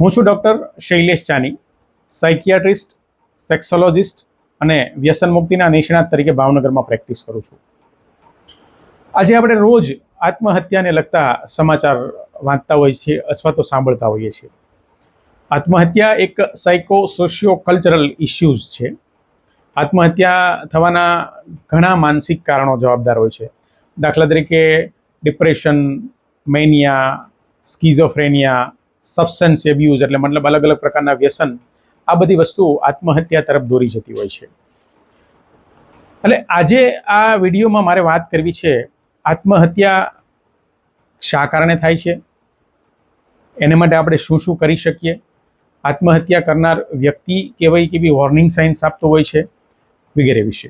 હું છું ડૉક્ટર શૈલેષ ચાની સાયકિયાટ્રિસ્ટ સેક્સોલોજિસ્ટ અને વ્યસન મુક્તિના નિષ્ણાત તરીકે ભાવનગરમાં પ્રેક્ટિસ કરું છું. આજે આપણે રોજ આત્મહત્યાને લગતા સમાચાર વાંચતા હોઈએ છીએ અથવા તો સાંભળતા હોઈએ છીએ. આત્મહત્યા એક સાયકો સોશિયો કલ્ચરલ ઇસ્યુઝ છે. આત્મહત્યા થવાના ઘણા માનસિક કારણો જવાબદાર હોય છે. દાખલા તરીકે depression mania schizophrenia substance abuse એટલે મતલબ અલગ અલગ પ્રકારના વ્યસન, આ બધી વસ્તુઓ આત્મહત્યા તરફ દોરી જતી હોય છે. એટલે આજે આ વિડીયોમાં મારે વાત કરવી છે આત્મહત્યા શા કારણે થાય છે? એને માટે આપણે શું શું કરી શકીએ? આત્મહત્યા કરનાર વ્યક્તિ કેવાય કેવી વોર્નિંગ સાઇન્સ આપતો હોય છે વગેરે વિશે.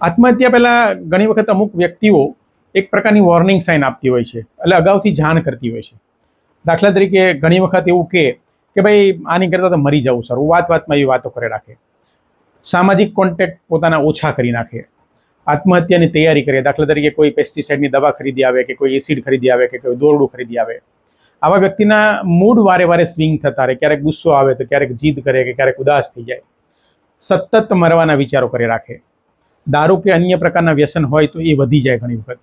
આત્મહત્યા પહેલાં ઘણી વખત અમુક વ્યક્તિઓ એક પ્રકારની વોર્નિંગ સાઇન આપતી હોય છે. એટલે અગાઉથી જાણ કરતી હોય છે. દાખલા તરીકે ઘણી વખત એવું કે કે ભાઈ, આની કરતાં તો મરી જવું સર. વાત વાતમાં એવી વાતો કરે રાખે સામાજિક કોન્ટેક્ટ પોતાના ઓછા કરી નાખે. આત્મહત્યાની તૈયારી કરે. દાખલા તરીકે કોઈ પેસ્ટિસાઇડની દવા ખરીદી આવે કે કોઈ એસિડ ખરીદી આવે કે કોઈ દોરડું ખરીદી આવે. આવા વ્યક્તિના મૂડ વારે વારે સ્વિંગ થતા રહે. ક્યારેક ગુસ્સો આવે તો ક્યારેક જીદ કરે કે ક્યારેક ઉદાસ થઈ જાય. સતત મરવાના વિચારો કરી રાખે. દારૂ કે અન્ય પ્રકારના વ્યસન હોય તો એ વધી જાય ઘણી વખત.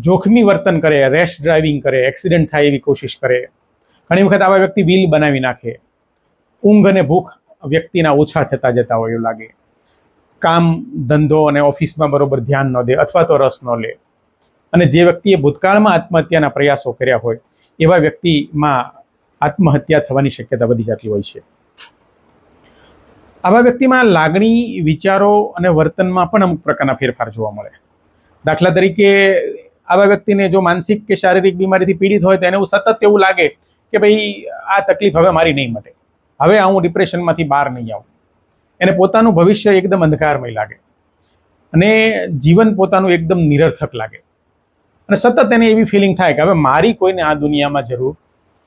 જોખમી વર્તન કરે રેશ ડ્રાઇવિંગ કરે એક્સિડન્ટ થાય એવી કોશિશ કરે. ઘણી વખત આવા વ્યક્તિ વ્હીલ બનાવી નાખે. ઊંઘ અને ભૂખ વ્યક્તિના ઓછા થતા જતા હોય એવું લાગે. કામ, ધંધો અને ઓફિસમાં બરોબર ધ્યાન ન દે અથવા તો રસ ન લે. અને જે વ્યક્તિએ ભૂતકાળમાં આત્મહત્યાના પ્રયાસો કર્યા હોય, એવા વ્યક્તિમાં આત્મહત્યા થવાની શક્યતા વધી જતી હોય છે. આવા વ્યક્તિમાં લાગણી, વિચારો અને વર્તનમાં પણ અમુક પ્રકારના ફેરફાર જોવા મળે. દાખલા તરીકે આવા વ્યક્તિને જો માનસિક કે શારીરિક બીમારીથી પીડિત હોય તો એને સતત એવું લાગે કે ભાઈ આ તકલીફ હવે મારી નહીં મટે. હવે હું ડિપ્રેશનમાંથી બહાર નહીં આવું. એને પોતાનું ભવિષ્ય એકદમ અંધકારમય લાગે. અને જીવન પોતાનું એકદમ નિરર્થક લાગે. અને સતત એને એવી ફિલિંગ થાય કે હવે મારી કોઈને આ દુનિયામાં જરૂર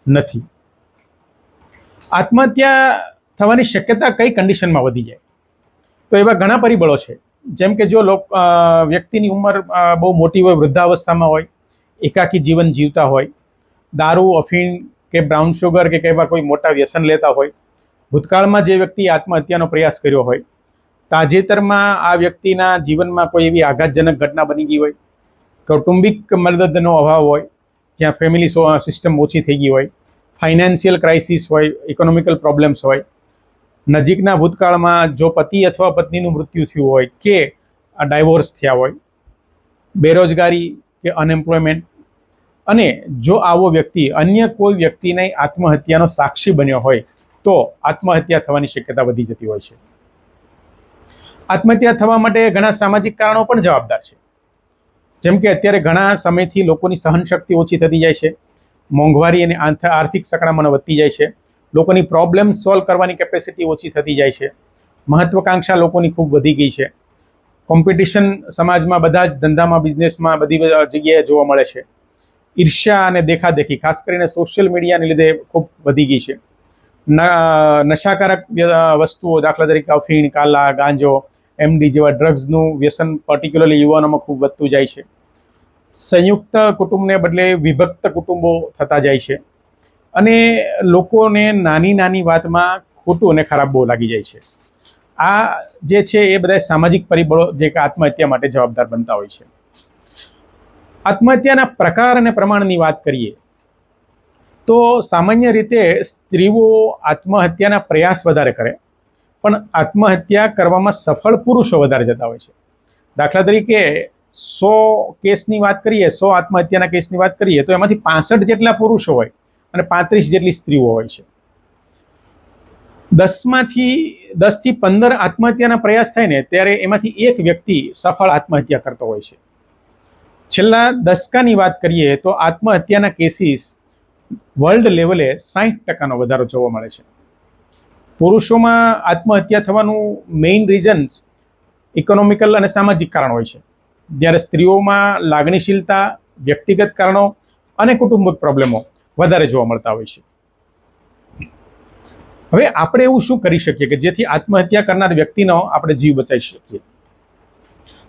નથી. આત્મહત્યા થવાની શક્યતા કઈ કન્ડિશનમાં વધી જાય? તો એવા ઘણા પરિબળો છે. જેમ કે જો વ્યક્તિની ઉંમર બહુ મોટી હોય, વૃદ્ધાવસ્થામાં હોય, એકાકી જીવન જીવતા હોય, દારૂ, અફીણ કે બ્રાઉન શુગર કે કેવા કોઈ મોટા વ્યસન લેતા હોય, ભૂતકાળમાં જે વ્યક્તિ આત્મહત્યાનો પ્રયાસ કર્યો હોય, તાજેતરમાં આ વ્યક્તિના જીવનમાં કોઈ એવી આઘાતજનક ઘટના બની ગઈ હોય, કૌટુંબિક મદદનો અભાવ હોય, જ્યાં ફેમિલી સિસ્ટમ ઓછી થઈ ગઈ હોય ફાઇનાન્શિયલ ક્રાઇસિસ હોય ઇકોનોમિકલ પ્રોબ્લેમ્સ હોય નજીકના ભૂતકાળમાં જો પતિ અથવા પત્નીનું મૃત્યુ થયું હોય કે ડાયવોર્સ થયા હોય, બેરોજગારી કે અનએમ્પ્લોયમેન્ટ, અને જો આવો વ્યક્તિ અન્ય કોઈ વ્યક્તિને આત્મહત્યાનો સાક્ષી બન્યો હોય, તો આત્મહત્યા થવાની શક્યતા વધી જતી હોય છે. આત્મહત્યા થવા માટે ઘણા સામાજિક કારણો પણ જવાબદાર છે. જેમ કે અત્યારે ઘણા સમયથી લોકોની સહનશક્તિ ઓછી થતી જાય છે, મોંઘવારી અને આર્થિક સકડામણ વધતી જાય છે લોકોની પ્રોબ્લેમ સોલ્વ કરવાની કેપેસિટી ઓછી થતી જાય છે. મહત્વકાંક્ષા લોકોની ખૂબ વધી ગઈ છે. કોમ્પિટિશન સમાજમાં બધા જ ધંધામાં બિઝનેસમાં બધી જગ્યાએ જોવા મળે છે. ઈર્ષ્યા અને દેખાદેખી, ખાસ કરીને સોશિયલ મીડિયાને લીધે ખૂબ વધી ગઈ છે. નશાકારક વસ્તુઓ, દાખલા તરીકે અફીણ, કાલા, ગાંજો, એમડી જેવા ડ્રગ્સનું વ્યસન પર્ટિક્યુલરલી યુવાનોમાં ખૂબ વધતું જાય છે. સંયુક્ત કુટુંબને બદલે વિભક્ત કુટુંબો થતા જાય છે. અને લોકોને નાની નાની વાતમાં ખોટું અને ખરાબ બહુ લાગી જાય છે. આ જે છે એ બધા સામાજિક પરિબળો જે કે આત્મહત્યા માટે જવાબદાર બનતા હોય છે. આત્મહત્યાના પ્રકાર અને પ્રમાણની વાત કરીએ, તો સામાન્ય રીતે સ્ત્રીઓ આત્મહત્યાના પ્રયાસ વધારે કરે, પણ આત્મહત્યા કરવામાં સફળ પુરુષો વધારે જતા હોય છે. દાખલા તરીકે સો કેસની વાત કરીએ, સો આત્મહત્યાના કેસની વાત કરીએ, તો એમાંથી પાસઠ જેટલા પુરુષો હોય અને પાંત્રીસ જેટલી સ્ત્રીઓ હોય છે. દસમાંથી, દસથી પંદર આત્મહત્યાના પ્રયાસ થાય ને, ત્યારે એમાંથી એક વ્યક્તિ સફળ આત્મહત્યા કરતો હોય છે. છેલ્લા દસકાની વાત કરીએ તો આત્મહત્યાના કેસીસ વર્લ્ડ લેવલે સાહીઠ ટકાનો વધારો જોવા મળે છે. પુરુષોમાં આત્મહત્યા થવાનું મેઇન રીઝન ઇકોનોમિકલ અને સામાજિક કારણ હોય છે. જ્યારે સ્ત્રીઓમાં લાગણીશીલતા, વ્યક્તિગત કારણો અને કુટુંબક પ્રોબ્લેમો વધારે જોવા મળતા હોય છે. હવે આપણે એવું શું કરી શકીએ કે જેથી આત્મહત્યા કરનાર વ્યક્તિનો આપણે જીવ બચાવી શકીએ?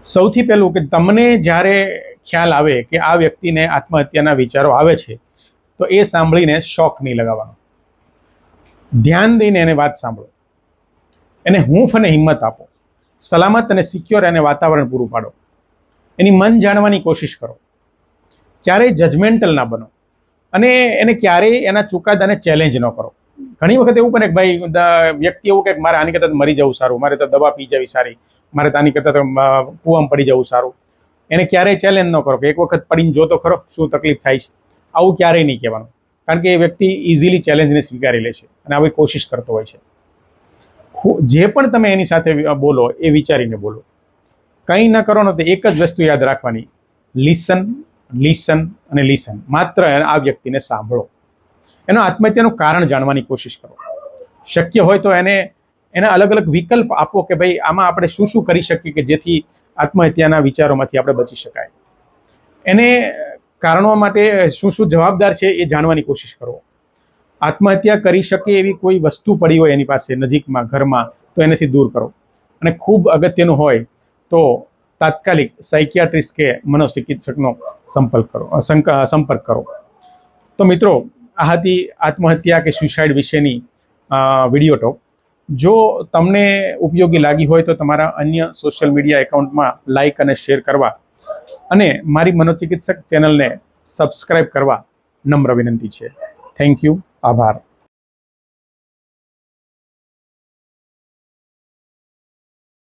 સૌથી પહેલું કે તમને જ્યારે ખ્યાલ આવે કે આ વ્યક્તિને આત્મહત્યાના વિચારો આવે છે, તો એ સાંભળીને શોખ નહીં લગાવવાનો. ધ્યાન દઈને એને વાત સાંભળો. એને હૂંફ અને હિંમત આપો. સલામત અને સિક્યોર એને વાતાવરણ પૂરું પાડો. એની મન જાણવાની કોશિશ કરો. ક્યારેય જજમેન્ટલ ના બનો. અને એને ક્યારેય એના ચુકાદાને ચેલેન્જ ન કરો. ઘણી વખત એવું પણ કે ભાઈ વ્યક્તિ એવું કે મારે આની કરતાં મરી જવું સારું, મારે તો દવા પી જવી સારી, મારે તો આની કરતાં તો કૂવામાં પડી જવું સારું. એને ક્યારેય ચેલેન્જ ન કરો કે એક વખત પડીને જોતો ખરો શું તકલીફ થાય છે. આવું ક્યારેય નહીં કહેવાનું. કારણ કે એ વ્યક્તિ ઇઝીલી ચેલેન્જને સ્વીકારી લે છે અને આવી કોશિશ કરતો હોય છે. જે પણ તમે એની સાથે બોલો એ વિચારીને બોલો. કંઈ ન કરો ને તો એક જ વસ્તુ યાદ રાખવાની. લિસન લિસન અને લિસન માત્ર આ વ્યક્તિને સાંભળો. એનો આત્મહત્યાનું કારણ જાણવાની કોશિશ કરો. શક્ય હોય તો એને, એના અલગ અલગ વિકલ્પ આપો કે ભાઈ, આમાં આપણે શું શું કરી શકીએ કે જેથી આત્મહત્યાના વિચારોમાંથી આપણે બચી શકાય. એને કારણો માટે શું શું જવાબદાર છે એ જાણવાની કોશિશ કરો. આત્મહત્યા કરી શકે એવી કોઈ વસ્તુ પડી હોય એની પાસે નજીકમાં, ઘરમાં, તો એનાથી દૂર કરો. અને ખૂબ અગત્યનું હોય તો તાત્કાલિક સાયકિયાટ્રિસ્ટ કે મનોચિકિત્સકનો સંપર્ક કરો સંપર્ક કરો. તો મિત્રો, આ હતી આત્મહત્યા કે સુસાઇડ વિશેની વીડિયો ટોક જો તમને ઉપયોગી લાગી હોય તો તમારા અન્ય સોશિયલ મીડિયા એકાઉન્ટમાં લાઇક અને શેર કરવા અને મારી મનોચિકિત્સક ચેનલને સબસ્ક્રાઇબ કરવા નમ્ર વિનંતી છે. થેન્ક યુ આભાર.